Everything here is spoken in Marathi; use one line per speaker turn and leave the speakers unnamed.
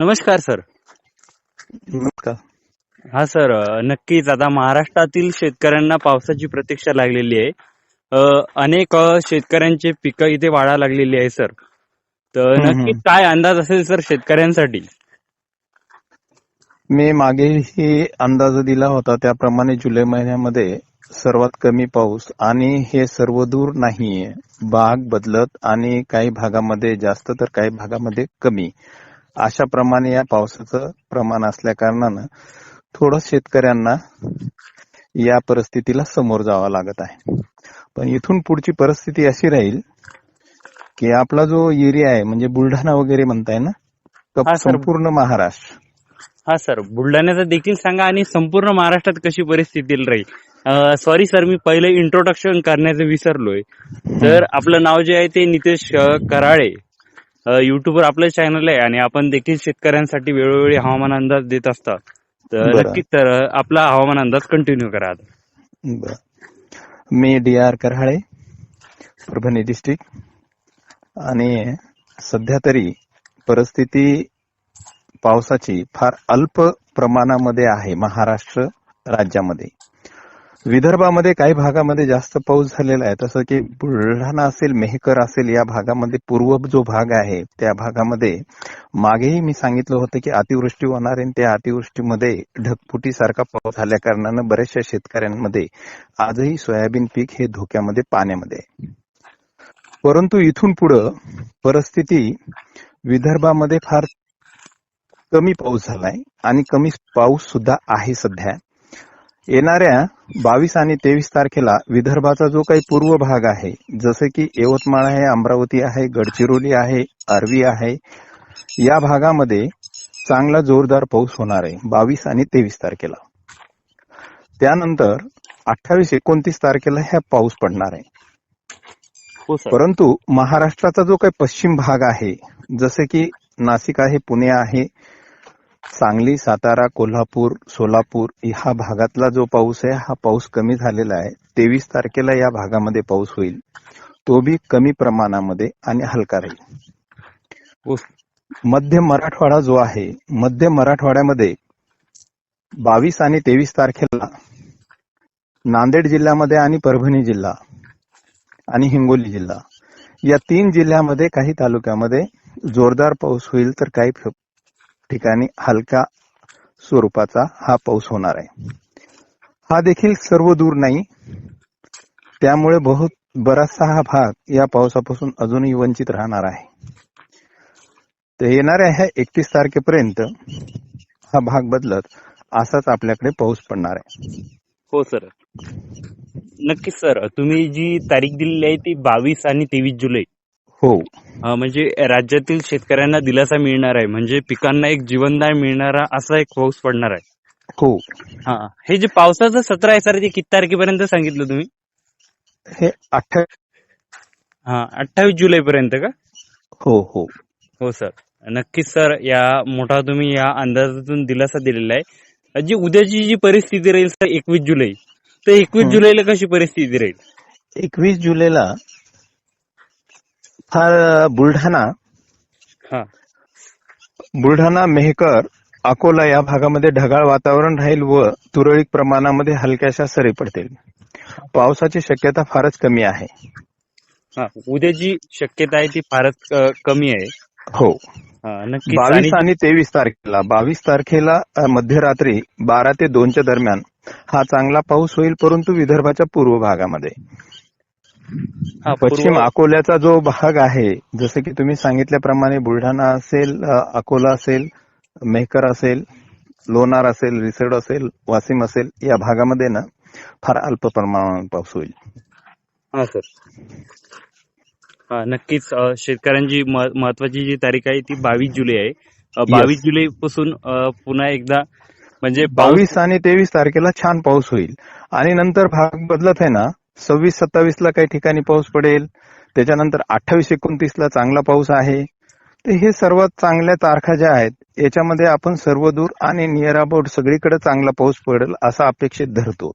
नमस्कार सर.
नमस्कार.
हा सर नक्कीच. आता महाराष्ट्रातील शेतकऱ्यांना पावसाची प्रतीक्षा लागलेली आहे. अनेक शेतकऱ्यांचे पिकं इथे वाढा लागलेली आहे सर. तर नक्कीच काय अंदाज असेल सर शेतकऱ्यांसाठी?
मी मागेही अंदाज दिला होता. त्याप्रमाणे जुलै महिन्यामध्ये सर्वात कमी पाऊस आणि हे सर्वदूर नाहीये. भाग बदलत आणि काही भागामध्ये जास्त तर काही भागामध्ये कमी. अशा प्रमाणे या पावसाचं प्रमाण असल्या कारणानं थोडं शेतकऱ्यांना या परिस्थितीला समोर जावं लागत आहे. पण इथून पुढची परिस्थिती अशी राहील की आपला जो एरिया आहे म्हणजे बुलढाणा वगैरे म्हणताय ना
हा.
संपूर्ण महाराष्ट्र.
हा सर. बुलढाण्याचं देखील सांगा आणि संपूर्ण महाराष्ट्रात कशी परिस्थिती राहील. सॉरी सर मी पहिले इंट्रोडक्शन करण्याचं विसरलोय. तर आपलं नाव जे आहे ते नितेश कराळे. युट्यूबवर आपलं चॅनल आहे आणि आपण देखील शेतकऱ्यांसाठी वेळोवेळी हवामान अंदाज देत असतात तर. नक्कीच तर आपला हवामान अंदाज कंटिन्यू करा आता.
मी D R Karhale Parbhani district आणि सध्या तरी परिस्थिती पावसाची फार अल्प प्रमाणामध्ये आहे महाराष्ट्र राज्यामध्ये विदर्भामध्ये काही भागामध्ये जास्त पाऊस झालेला आहे. तसं की बुलढाणा असेल मेहकर असेल या भागामध्ये पूर्व जो भाग आहे त्या भागामध्ये मागेही मी सांगितलं होतं की अतिवृष्टी होणार आहे. आणि त्या अतिवृष्टीमध्ये ढगफुटीसारखा पाऊस झाल्या कारणानं बऱ्याचशा शेतकऱ्यांमध्ये आजही सोयाबीन पीक हे धोक्यामध्ये पाण्यामध्ये परंतु इथून पुढं परिस्थिती विदर्भामध्ये फार कमी पाऊस झालाय. आणि कमी पाऊस सुद्धा आहे सध्या. येणाऱ्या बावीस आणि तेवीस तारखेला विदर्भाचा जो काही पूर्व भाग आहे जसे की यवतमाळ आहे अमरावती आहे गडचिरोली आहे अरवी आहे या भागामध्ये चांगला जोरदार पाऊस होणार आहे बावीस आणि तेवीस तारखेला. त्यानंतर अठ्ठावीस एकोणतीस तारखेला ह्या पाऊस पडणार आहे.
हो
परंतु महाराष्ट्राचा जो काही पश्चिम भाग आहे जसे की नाशिक आहे पुणे आहे सांगली सातारा कोल्हापूर सोलापूर ह्या भागातला जो पाऊस आहे हा पाऊस कमी झालेला आहे. तेवीस तारखेला या भागामध्ये पाऊस होईल. तो बी कमी प्रमाणामध्ये आणि हलका राहील. मध्य मराठवाडा जो आहे मध्य मराठवाड्यामध्ये बावीस आणि तेवीस तारखेला नांदेड जिल्ह्यामध्ये आणि परभणी जिल्हा आणि हिंगोली जिल्हा. या तीन जिल्ह्यामध्ये काही तालुक्यामध्ये जोरदार पाऊस होईल तर काही ठिकाणी हलका स्वरूपाचा हा पाऊस होणार आहे. हा देखील सर्व दूर नाही. त्यामुळे बहुत बराचसा हा भाग या पावसापासून अजूनही वंचित राहणार आहे. तर येणाऱ्या ह्या एकतीस तारखेपर्यंत हा भाग बदलत असाच आपल्याकडे पाऊस पडणार आहे.
हो सर. नक्कीच सर. तुम्ही जी तारीख दिलेली आहे ती बावीस आणि तेवीस जुलै.
हो.
म्हणजे राज्यातील शेतकऱ्यांना दिलासा मिळणार आहे. म्हणजे पिकांना एक जीवनदाय मिळणारा असा एक पाऊस पडणार आहे.
हो.
हा. हे जे पावसाचं सत्र आहे सर ते किती तारखेपर्यंत सांगितलं तुम्ही?
हे अठ्ठा
हा अठ्ठावीस जुलै पर्यंत का?
हो हो.
हो सर. नक्कीच सर या मोठा तुम्ही या अंदाजातून दिलासा दिलेला आहे. जी उद्याची जी परिस्थिती राहील सर एकवीस जुलै तर एकवीस. जुलैला कशी परिस्थिती राहील?
एकवीस जुलैला फार बुलढाणा.
हा.
बुलढाणा मेहकर अकोला या भागामध्ये ढगाळ वातावरण राहील व तुरळक प्रमाणामध्ये हलक्याशा सरी पडतील. पावसाची शक्यता फारच कमी आहे.
हा उद्याची शक्यता आहे ती फारच कमी आहे.
हो.
हा,
बावीस
आणि
तेवीस तारखेला बावीस तारखेला मध्यरात्री बारा ते दोनच्या दरम्यान हा चांगला पाऊस होईल परंतु विदर्भाच्या पूर्व भागामध्ये.
हा,
पश्चिम अकोल्याचा जो भाग आहे जसं की तुम्ही सांगितल्याप्रमाणे बुलढाणा असेल अकोला असेल मेहकर असेल लोणार असेल रिसोड असेल वासिम असेल या भागामध्ये ना फार अल्प प्रमाणात पाऊस होईल.
हा सर. हा नक्कीच शेतकऱ्यांची महत्वाची जी तारीख आहे ती बावीस जुलै आहे. बावीस जुलै पासून पुन्हा एकदा म्हणजे
बावीस आणि तेवीस तारखेला छान पाऊस होईल. आणि नंतर भाग बदलत आहे ना सव्वीस सत्तावीस ला काही ठिकाणी पाऊस पडेल. त्याच्यानंतर अठ्ठावीस एकोणतीस ला चांगला पाऊस आहे. तर हे सर्वात चांगल्या तारखा ज्या आहेत याच्यामध्ये आपण सर्व दूर आणि नियर अबाउट सगळीकडे चांगला पाऊस पडेल असा अपेक्षित धरतो.